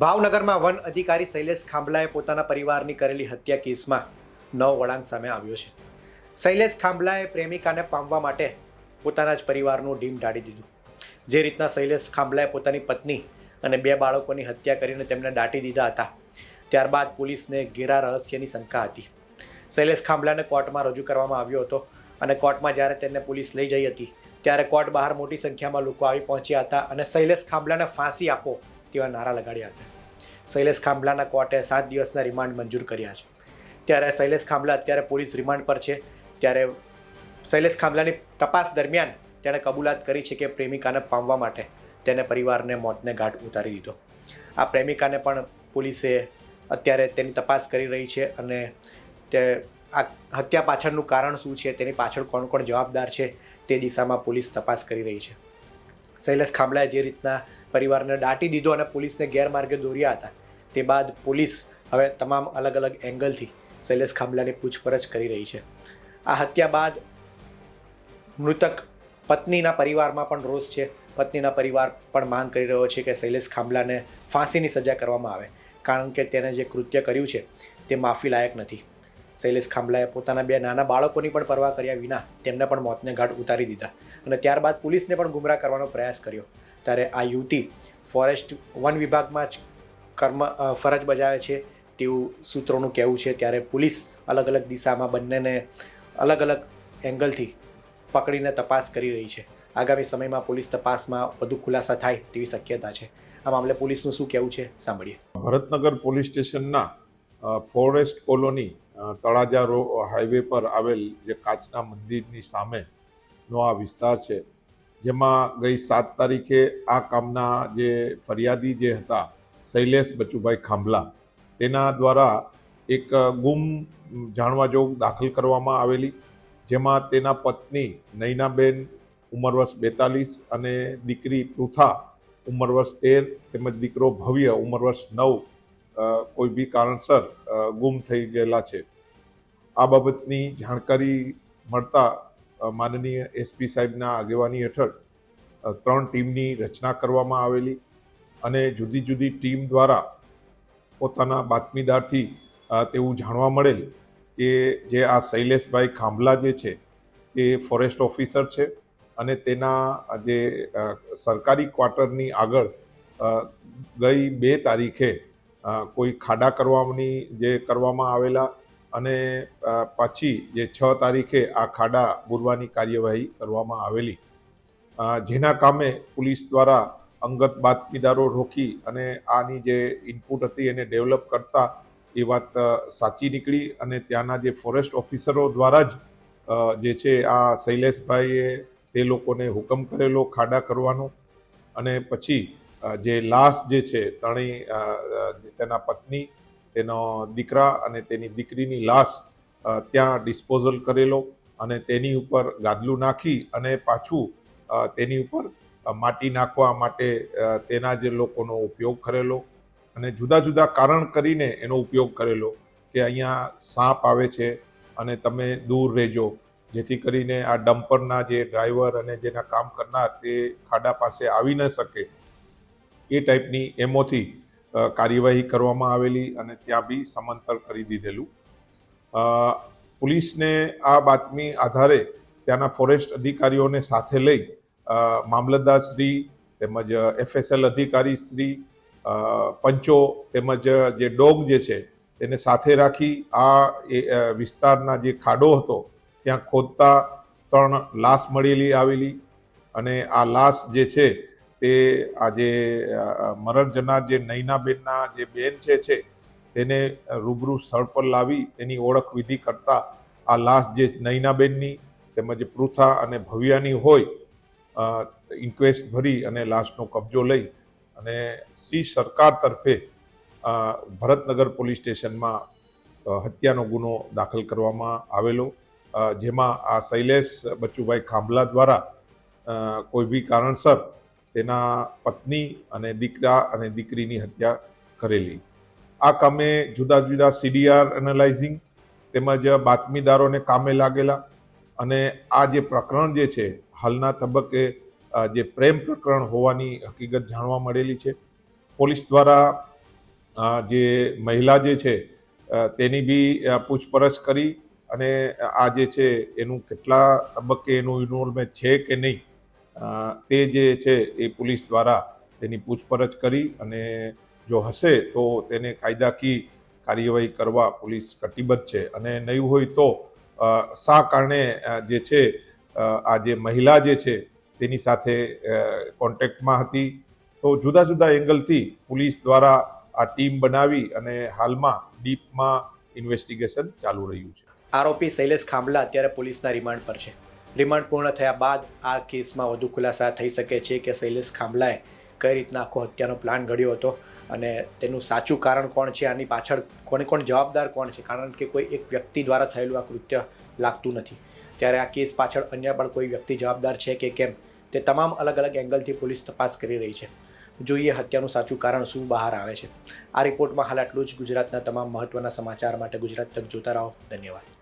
ભાવનગરમાં વન અધિકારી શૈલેષ ખાંભલાએ પોતાના પરિવારની કરેલી હત્યા કેસમાં નવ વળાંક સામે આવ્યો છે. શૈલેષ ખાંભલાએ પ્રેમિકાને પામવા માટે પોતાના જ પરિવારનું ડીમ ઢાળી દીધું. જે રીતના શૈલેષ ખાંભલાએ પોતાની પત્ની અને બે બાળકોની હત્યા કરીને તેમને દાટી દીધા હતા, ત્યારબાદ પોલીસને ઘેરા રહસ્યની શંકા હતી. શૈલેષ ખાંભલાને કોર્ટમાં રજૂ કરવામાં આવ્યો હતો અને કોર્ટમાં જ્યારે તેને પોલીસ લઈ જઈ હતી, ત્યારે કોર્ટ બહાર મોટી સંખ્યામાં લોકો આવી પહોંચ્યા હતા અને શૈલેષ ખાંભલાને ફાંસી આપો તેવા નારા લગાડ્યા હતા શૈલેષ ખાંભલાના કોર્ટે સાત દિવસના રિમાન્ડ મંજૂર કર્યા છે. ત્યારે શૈલેષ ખાંભલા અત્યારે પોલીસ રિમાન્ડ પર છે. ત્યારે શૈલેષ ખાંભલાની તપાસ દરમિયાન તેણે કબૂલાત કરી છે કે પ્રેમિકાને પામવા માટે તેને પરિવારને મોતને ઘાટ ઉતારી દીધો. આ પ્રેમિકાને પણ પોલીસે અત્યારે તેની તપાસ કરી રહી છે અને તે આ હત્યા પાછળનું કારણ શું છે, તેની પાછળ કોણ કોણ જવાબદાર છે તે દિશામાં પોલીસ તપાસ કરી રહી છે. શૈલેષ ખાંભલાએ જે રીતના પરિવારને દાટી દીધો અને પોલીસને ગેરમાર્ગે દોર્યા હતા. તે બાદ પોલીસ હવે તમામ અલગ અલગ એંગલથી શૈલેષ ખાંભલાની પૂછપરછ કરી રહી છે. આ હત્યા બાદ મૃતક પત્નીના પરિવારમાં પણ રોષ છે. પત્નીના પરિવાર પણ માંગ કરી રહ્યો છે કે શૈલેષ ખાંભલાને ફાંસીની સજા કરવામાં આવે, કારણ કે તેણે જે કૃત્ય કર્યું છે તે માફી લાયક નથી. શૈલેષ ખાંભલાએ પોતાના બે નાના બાળકોની પણ પરવા કર્યા વિના તેમને પણ મોતને ઘાટ ઉતારી દીધા અને ત્યારબાદ પોલીસને પણ ગુમરાહ કરવાનો પ્રયાસ કર્યો. ત્યારે આ યુવતી ફોરેસ્ટ વન વિભાગમાં જ કર્મ ફરજ બજાવે છે તેવું સૂત્રોનું કહેવું છે. ત્યારે પોલીસ અલગ અલગ દિશામાં બંનેને અલગ અલગ એંગલથી પકડીને તપાસ કરી રહી છે. આગામી સમયમાં પોલીસ તપાસમાં વધુ ખુલાસા થાય તેવી શક્યતા છે. આ મામલે પોલીસનું શું કહેવું છે સાંભળીએ. ભરતનગર પોલીસ સ્ટેશનના ફોરેસ્ટ કોલોની તળાજા હાઈવે પર આવેલ જે કાચના મંદિરની સામેનો આ વિસ્તાર છે જેમાં ગઈ સાત તારીખે આ કામના જે ફરિયાદી જે હતા, શૈલેષ બચુભાઈ ખાંભલા, તેના દ્વારા એક ગુમ જાણવા જોગ દાખલ કરવામાં આવેલી, જેમાં તેના પત્ની નૈનાબેન ઉંમર વર્ષ બેતાલીસ અને દીકરી પૃથા ઉંમર વર્ષ તેર તેમજ દીકરો ભવ્ય ઉંમર વર્ષ નવ કોઈ બી કારણસર ગુમ થઈ ગયેલા છે. આ બાબતની જાણકારી મળતા માનનીય એસપી સાહેબના આગેવાની હેઠળ ત્રણ ટીમની રચના કરવામાં આવેલી અને જુદી જુદી ટીમ દ્વારા પોતાના બાતમીદારથી તેવું જાણવા મળેલ કે જે આ શૈલેષભાઈ ખાંભલા જે છે, એ ફોરેસ્ટ ઓફિસર છે અને તેના જે સરકારી ક્વાર્ટરની આગળ ગઈ બે તારીખે કોઈ ખાડા કરવાની જે કરવામાં આવેલા અને પાછી જે છ તારીખે આ ખાડા બુરવાની કાર્યવાહી કરવામાં આવેલી. જેના કામે પોલીસ દ્વારા અંગત બાતમીદારો રોકી અને આની જે ઇનપુટ હતી એને ડેવલપ કરતા એ વાત સાચી નીકળી અને ત્યાંના જે ફોરેસ્ટ ઓફિસરો દ્વારા જ જે છે આ શૈલેષભાઈએ તે લોકોને હુકમ કરેલો ખાડા કરવાનો અને પછી જે લાશ જે છે ત્રણેય તેના પત્ની તેનો દીકરા અને તેની દીકરીની લાશ ત્યાં ડિસ્પોઝલ કરેલો અને તેની ઉપર ગાદલું નાખી અને પાછું તેની ઉપર માટી નાખવા માટે તેના જે લોકોનો ઉપયોગ કરેલો અને જુદા જુદા કારણ કરીને એનો ઉપયોગ કરેલો કે અહીંયા સાપ આવે છે અને તમે દૂર રહેજો. જેથી કરીને આ ડમ્પરના જે ડ્રાઈવર અને જેના કામ કરનાર તે ખાડા પાસે આવી ન શકે. એ ટાઈપની એમોથી કાર્યવાહી કરવામાં આવેલી અને ત્યાં બી સમાંતર કરી દીધેલું. પોલીસને આ બાતમી આધારે ત્યાંના ફોરેસ્ટ અધિકારીઓને સાથે લઈ મામલતદારશ્રી તેમજ એફએસએલ અધિકારી શ્રી પંચો તેમજ જે ડોગ જે છે તેને સાથે રાખી આ વિસ્તારના જે ખાડો હતો ત્યાં ખોદતા ત્રણ લાશ મળેલી આવેલી અને આ લાશ જે છે તે આજે મરણ જનાર જે નૈનાબેનના જે બેન છે છે, તેને રૂબરૂ સ્થળ પર લાવી તેની ઓળખ વિધિ કરતા આ લાશ જે નૈનાબેનની તેમજ પૃથા અને ભવ્યાની હોય ઇન્ક્વેસ્ટ ભરી અને લાશનો કબજો લઈ અને શ્રી સરકાર તરફે ભરતનગર પોલીસ સ્ટેશનમાં હત્યાનો ગુનો દાખલ કરવામાં આવેલો. જેમાં આ શૈલેષ બચુભાઈ ખાંભલા દ્વારા કોઈ બી કારણસર તેના પત્ની અને દીકરા અને દીકરીની હત્યા કરેલી. આ કામે જુદા જુદા સીડીઆર એનાલાઇઝિંગ તેમજ બાતમીદારોને કામે લાગેલા અને આ જે પ્રકરણ જે છે, હાલના તબક્કે જે પ્રેમ પ્રકરણ હોવાની હકીકત જાણવા મળેલી છે. પોલીસ દ્વારા જે મહિલા જે છે તેની બી પૂછપરછ કરી અને આ જે છે, એનું કેટલા તબક્કે એનું ઇન્વોલ્વમેન્ટ છે કે નહીં તે જે છે એ પોલીસ દ્વારા તેની પૂછપરછ કરી અને જો હશે તો તેને કાયદાકીય કાર્યવાહી કરવા પોલીસ કટિબદ્ધ છે. અને નહીં હોય તો શા કારણે જે છે આ જે મહિલા જે છે તેની સાથે કોન્ટેક્ટમાં હતી. તો જુદા જુદા એંગલથી પોલીસ દ્વારા આ ટીમ બનાવી અને હાલમાં ડીપમાં ઇન્વેસ્ટિગેશન ચાલુ રહ્યું છે. આરોપી શૈલેષ ખાંભલા અત્યારે પોલીસના રિમાન્ડ પર છે. રિમાન્ડ પૂર્ણ થયા બાદ આ કેસમાં વધુ ખુલાસા થઈ શકે છે કે શૈલેષ ખાંભલાએ કઈ રીતના આખો હત્યાનો પ્લાન ઘડ્યો હતો અને તેનું સાચું કારણ કોણ છે? આની પાછળ કોને કોણ જવાબદાર કોણ છે? કારણ કે કોઈ એક વ્યક્તિ દ્વારા થયેલું આ કૃત્ય લાગતું નથી. ત્યારે આ કેસ પાછળ અન્ય પણ કોઈ વ્યક્તિ જવાબદાર છે કે કેમ? તે તમામ અલગ અલગ એંગલથી પોલીસ તપાસ કરી રહી છે. જોઈએ હત્યાનું સાચું કારણ શું બહાર આવે છે. આ રિપોર્ટમાં હાલ આટલું જ. ગુજરાતના તમામ મહત્વના સમાચાર માટે ગુજરાત તક જોતા રહો. ધન્યવાદ.